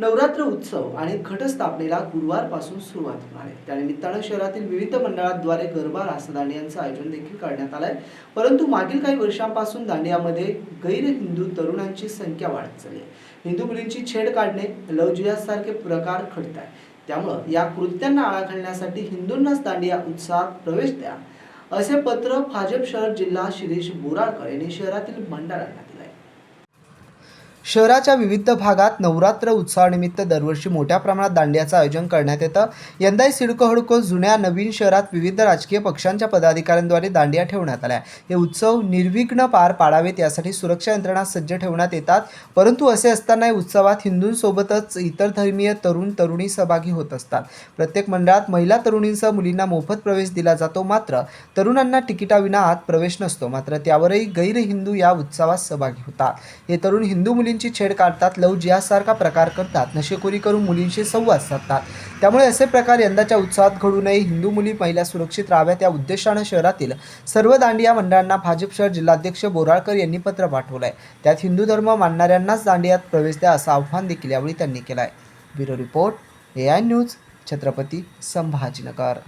नवरात्र उत्सव आणि घटस्थापनेला गुरुवारपासून सुरुवात होणार आहे. त्यानिमित्तानं शहरातील विविध मंडळांद्वारे गरबा रासदांडियांचं आयोजन देखील करण्यात आलं आहे परंतु मागील काही वर्षांपासून दांडियामध्ये गैर हिंदू तरुणांची संख्या वाढत चालली आहे. हिंदू मुलींची छेड काढणे लव प्रकार घडत आहे त्यामुळं या कृत्यांना आळा घालण्यासाठी हिंदूंनाच दांडिया उत्साहात प्रवेश द्या. असे पत्र भाजप शहर जिल्हा शिरीष बोराळकर यांनी शहरातील मंडळांना शहराच्या विविध भागात नवरात्र उत्सवानिमित्त दरवर्षी मोठ्या प्रमाणात दांडियाचं आयोजन करण्यात येतं. यंदाही सिडको हडको जुन्या नवीन शहरात विविध राजकीय पक्षांच्या पदाधिकाऱ्यांद्वारे दांडिया ठेवण्यात आल्या. हे उत्सव निर्विघ्न पार पाडावेत यासाठी सुरक्षा यंत्रणा सज्ज ठेवण्यात येतात. परंतु असे असतानाही उत्सवात हिंदूंसोबतच इतर धर्मीय तरुण तरुणी सहभागी होत असतात. प्रत्येक मंडळात महिला तरुणींसह मुलींना मोफत प्रवेश दिला जातो मात्र तरुणांना तिकिटाविना आत प्रवेश नसतो. मात्र त्यावरही गैर हिंदू या उत्सवात सहभागी होतात. हे तरुण हिंदू मुलींची छेड काढतात लव जिहासारखा प्रकार करतात नशेखोरी करून मुलींशी संवाद साधतात. त्यामुळे असे प्रकार यंदाच्या उत्सवात घडू नये. हिंदू मुली महिला सुरक्षित राहाव्यात या उद्देशानं शहरातील सर्व दांडिया मंडळांना भाजप शहर जिल्हाध्यक्ष बोराळकर यांनी पत्र पाठवलं आहे त्यात हिंदू धर्म मानणाऱ्यांनाच दांडियात प्रवेश द्या असं आव्हान देखील यावेळी त्यांनी केलं आहे bureau report A I news Chhatrapati Sambhajinagar.